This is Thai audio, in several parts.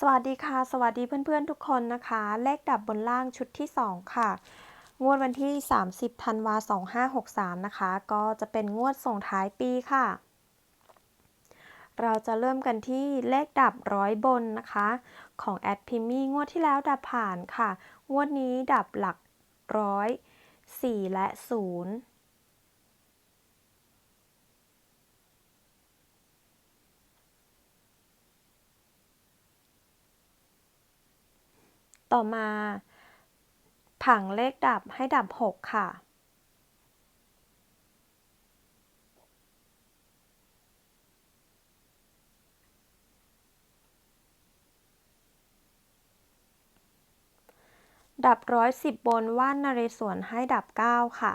สวัสดีค่ะ สวัสดีเพื่อนๆทุกคนนะคะ เลขดับบนล่างชุดที่ 2 ค่ะ งวดวันที่ 30ธันวา2563 นะคะ ก็จะเป็นงวดส่งท้ายปีค่ะ เราจะเริ่มกันที่เลขดับร้อยบนนะคะ ของแอดพิมมี่งวดที่แล้วดับผ่านค่ะ งวดนี้ดับหลักร้อยสี่และศูนย์ ต่อมา ผังเลขดับให้ดับ 6 ค่ะ ดับร้อยสิบบนว่านนเรศวรให้ดับ 9 ค่ะ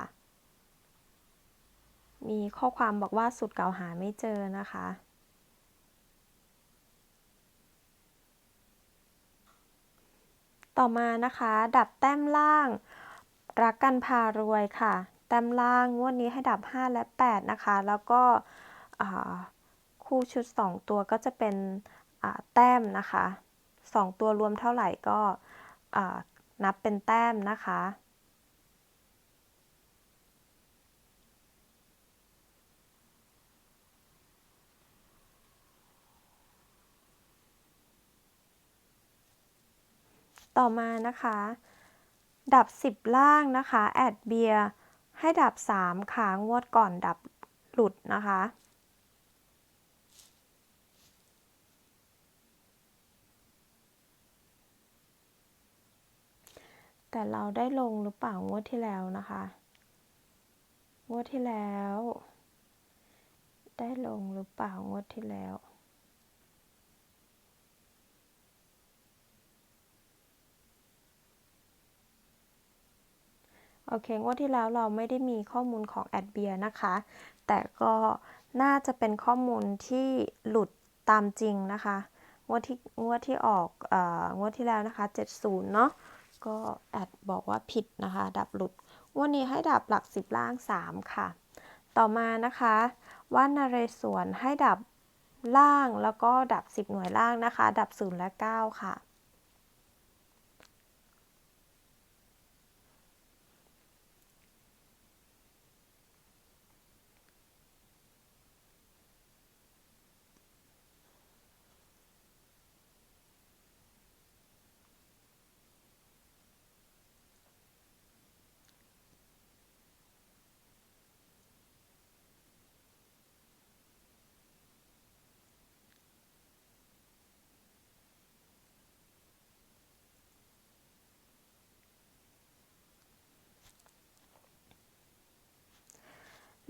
มีข้อความบอกว่าสุดเก่าหาไม่เจอนะคะ ต่อมานะคะ ดับแต้มล่าง รักกันพารวยค่ะ แต้มล่างงวดนี้ให้ดับ 5 และ 8 นะคะ แล้วก็คู่ชุด 2 ตัวก็จะเป็นแต้มนะคะ 2 ตัวรวมเท่าไหร่ก็นับเป็นแต้มนะคะ ต่อมานะคะ ดับ 10 ล่างนะคะ แอดเบียร์ให้ดับ 3ค่ะงวดก่อนดับหลุดนะคะแต่เราได้ลงหรือเปล่างวดที่แล้วนะคะ งวดที่แล้ว ได้ลงหรือเปล่างวดที่แล้ว โอเค งวดที่แล้วเราไม่ได้มีข้อมูลของแอดเบียนะคะ แต่ก็น่าจะเป็นข้อมูลที่หลุดตามจริงนะคะ งวดที่งวดที่ออกงวดที่แล้วนะคะ 70 เนาะ ก็แอดบอกว่าผิดนะคะ ดับหลุด วันนี้ให้ดับหลัก 10 ล่าง 3 ค่ะ ต่อมานะคะว่านเรศวรให้ดับล่างแล้วก็ดับ 10 หน่วยล่างนะคะ ดับ 0 และ 9 ค่ะ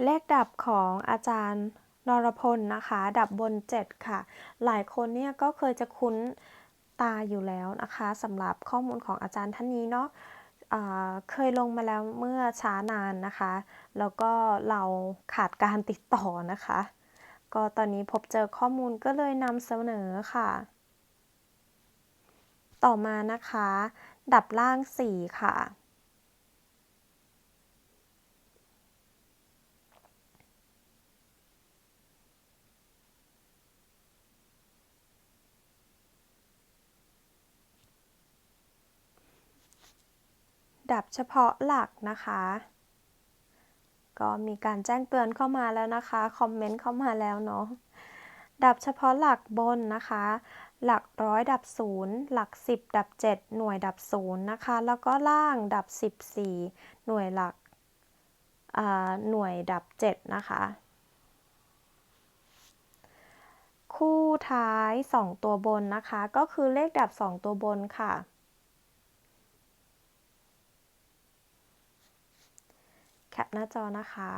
เลขดับของอาจารย์นรพลนะคะ ดับบน 7 ค่ะ หลายคนเนี่ยก็เคยจะคุ้นตาอยู่แล้วนะคะสำหรับข้อมูลของอาจารย์ท่านนี้เนาะเคยลงมาแล้วเมื่อช้านานนะคะ แล้วก็เราขาดการติดต่อนะคะ ก็ตอนนี้พบเจอข้อมูลก็เลยนำเสนอค่ะ ต่อมานะคะ ดับล่าง 4 ค่ะ ดับเฉพาะหลักนะคะ ก็มีการแจ้งเตือนเข้ามาแล้วนะคะ คอมเมนต์เข้ามาแล้วเนาะ ดับเฉพาะหลักบนนะคะ หลักร้อยดับศูนย์หลักสิบดับเจ็ดหน่วยดับศูนย์นะคะ แล้วก็ล่างดับสิบสี่หน่วยหลักหน่วยดับเจ็ดนะคะ คู่ท้าย2ตัวบนนะคะ ก็คือเลขดับ2ตัวบนค่ะแค ปหน้าจอนะคะ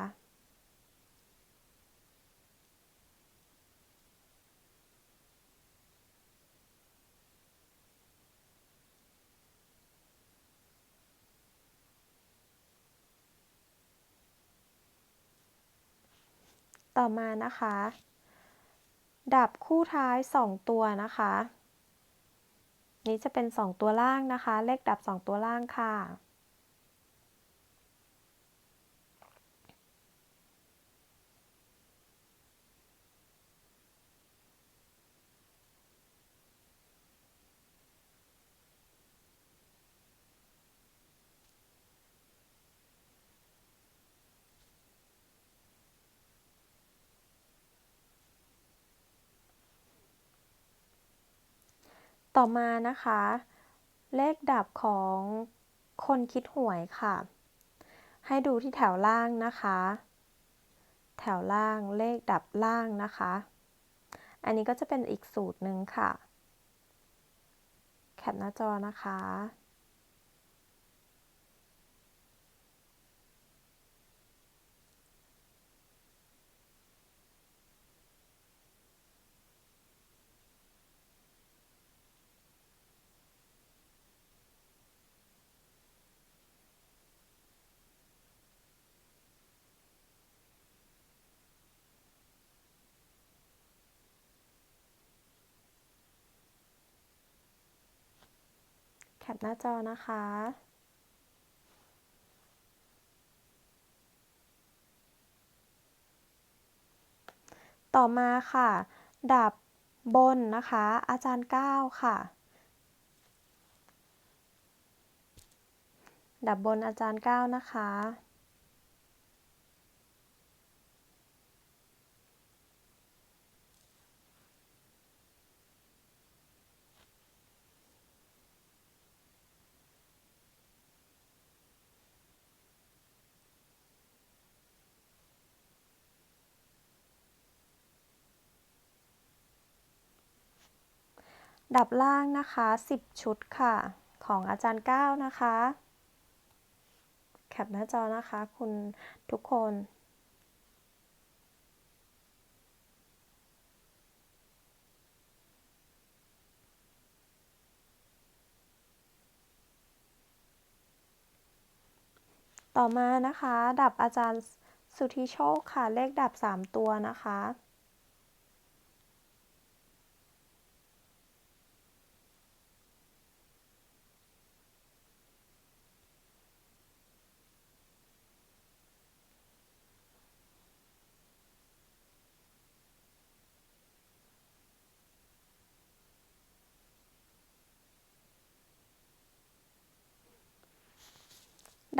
ต่อมานะคะ ดับคู่ท้าย 2 ตัวนะคะ นี้จะเป็น 2 ตัวล่างนะคะ เลขดับ 2 ตัวล่างค่ะ ต่อมานะคะ เลขดับของคนคิดหวยค่ะ ให้ดูที่แถวล่างนะคะ แถวล่างเลขดับล่างนะคะ อันนี้ก็จะเป็นอีกสูตรหนึ่งค่ะ แคปหน้าจอนะคะ ปหน้าจอนะคะ ต่อมาค่ะ ดับบนนะคะ อาจารย์ก้าค่ะ ดับบนอาจารย์ก้านะคะ ดับล่างนะคะ 10 ชุดค่ะ ของอาจารย์ก้าวนะคะ แคปหน้าจอนะคะ คุณทุกคนต่อมานะคะ ดับอาจารย์สุธิโชคค่ะ เลขดับ 3 ตัวนะคะ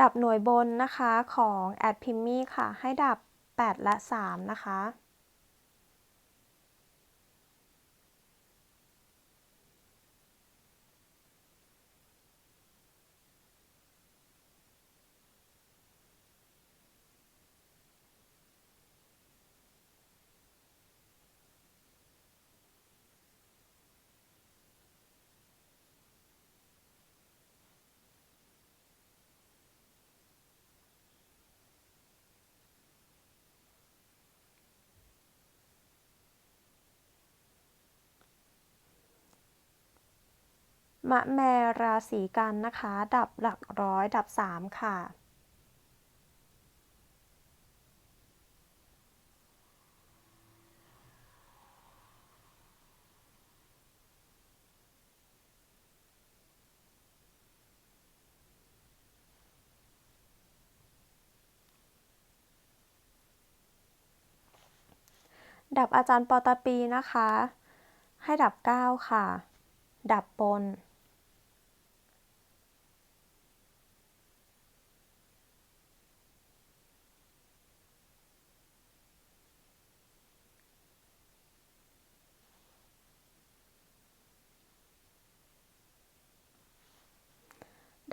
ดับหน่วยบนนะคะของแอดพิมมี่ค่ะ ให้ดับ 8 และ 3 นะคะ มะแมราศีกันนะคะ ดับหลักร้อยดับ 3 ค่ะดับอาจารย์ปอตปีนะคะ ให้ดับ 9 ค่ะ ดับบน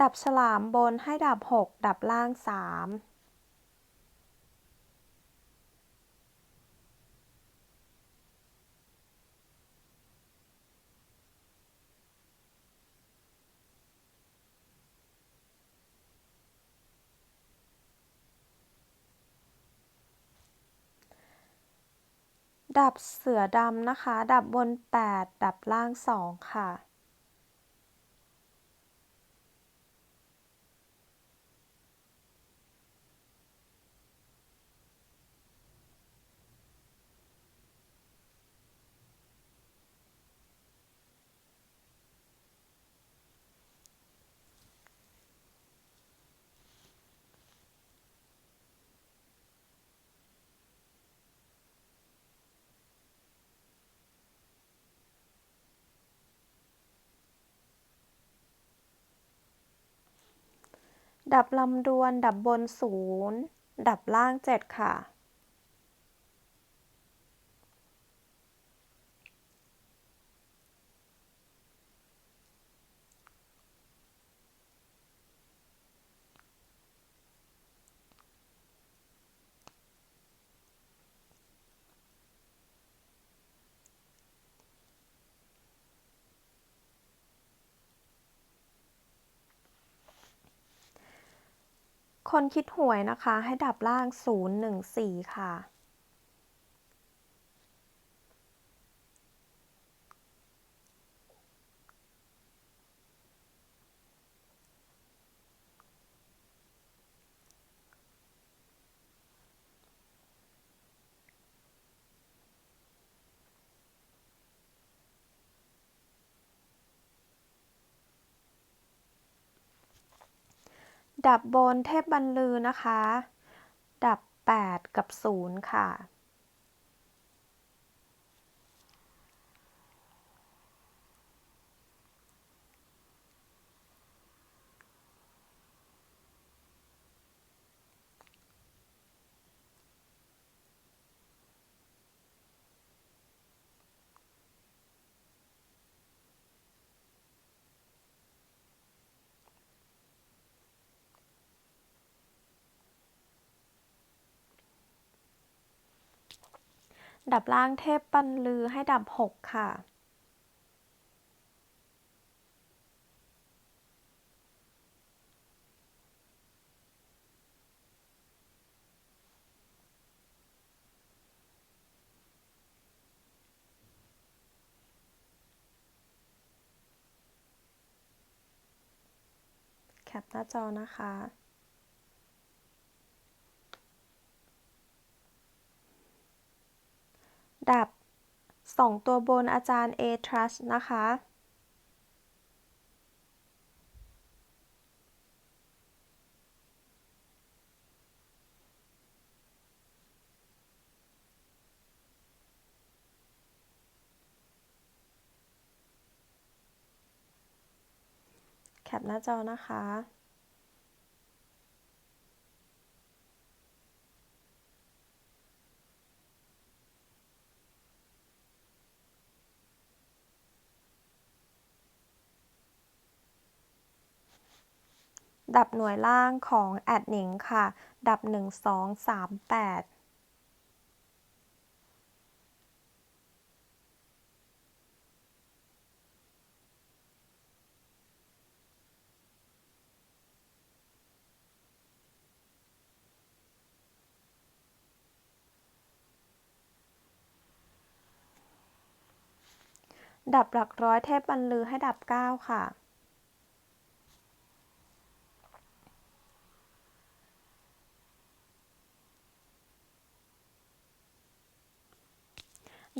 ดับฉลามบนให้ดับ 6 ดับล่าง 3ดับเสือดำนะคะ ดับบน 8 ดับล่าง 2 ค่ะ ดับลำดวน ดับบนศูนย์ดับล่างเจ็ดค่ะ คนคิดหวยนะคะ ให้ดับล่าง 014 ค่ะ ดับบนเทพบรรลือนะคะ ดับ 8 กับ 0 ค่ะ ดับล่างเทพบรรลือให้ดับ 6 ค่ะ แคปหน้าจอนะคะ ดับ 2 ตัวบนอาจารย์ A Trust นะคะ แคปหน้าจอนะคะ ดับหน่วยล่างของแอดหนิงค่ะ ดับ 1 2 3 8ดับหลักร้อยเทพบรรลือให้ดับ 9 ค่ะ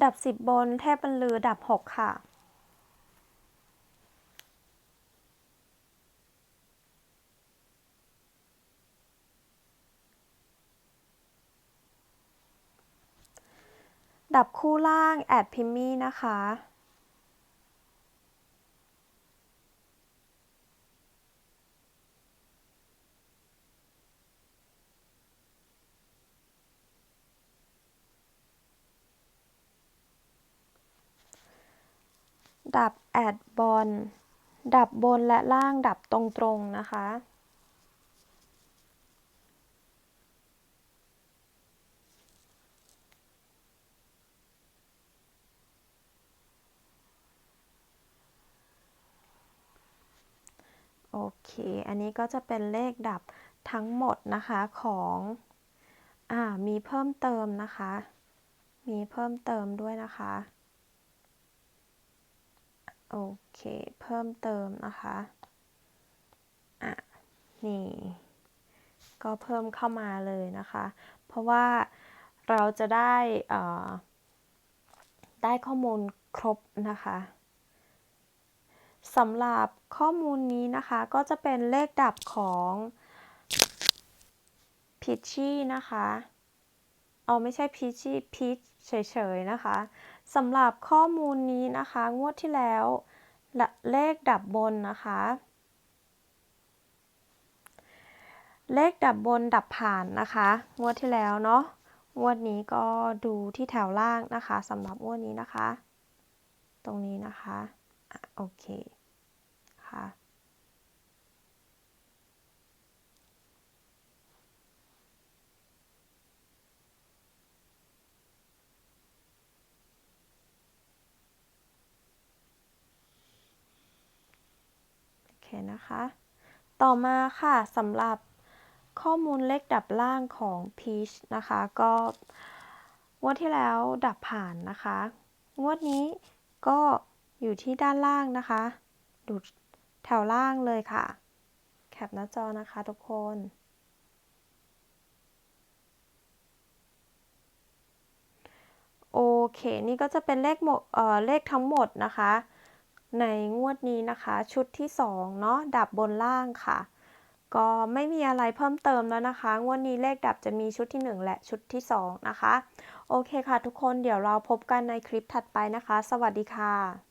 ดับ10บนเทพบรรลือดับ6ค่ะ ดับคู่ล่างแอดพิมมี่นะคะ ดับแอดบอลดับบนและล่างดับตรงๆนะคะ โอเค อันนี้ก็จะเป็นเลขดับทั้งหมดนะคะของอ่ามีเพิ่มเติมนะคะ มีเพิ่มเติมด้วยนะคะ โอเค เพิ่มเติมนะคะ อะ นี่ ก็เพิ่มเข้ามาเลยนะคะ เพราะว่าเราจะได้ได้ข้อมูลครบนะคะสำหรับข้อมูลนี้นะคะก็จะเป็นเลขดับของพิชชี่นะคะ เอาไม่ใช่พิชชี่พีชเฉยๆนะคะ สำหรับข้อมูลนี้นะคะ งวดที่แล้วเลขดับบนนะคะ เลขดับบนดับผ่านนะคะ งวดที่แล้วเนาะงวดนี้ก็ดูที่แถวล่างนะคะสำหรับงวดนี้นะคะ ตรงนี้นะคะะโอเคค่ะ นะคะ ต่อมาค่ะสำหรับข้อมูลเลขดับล่างของ Peach นะคะ ก็งวดที่แล้วดับผ่านนะคะ งวดนี้ก็อยู่ที่ด้านล่างนะคะ ดูแถวล่างเลยค่ะ แคปหน้าจอนะคะทุกคนโอเค นี่ก็จะเป็นเลขหมดเเลขทั้งหมดนะคะ ในงวดนี้นะคะ ชุดที่2เนาะดับบนล่างค่ะ ก็ไม่มีอะไรเพิ่มเติมแล้วนะคะ งวดนี้เลขดับจะมีชุดที่ 1 และชุดที่ 2 นะคะ โอเคค่ะทุกคนเดี๋ยวเราพบกันในคลิปถัดไปนะคะ สวัสดีค่ะ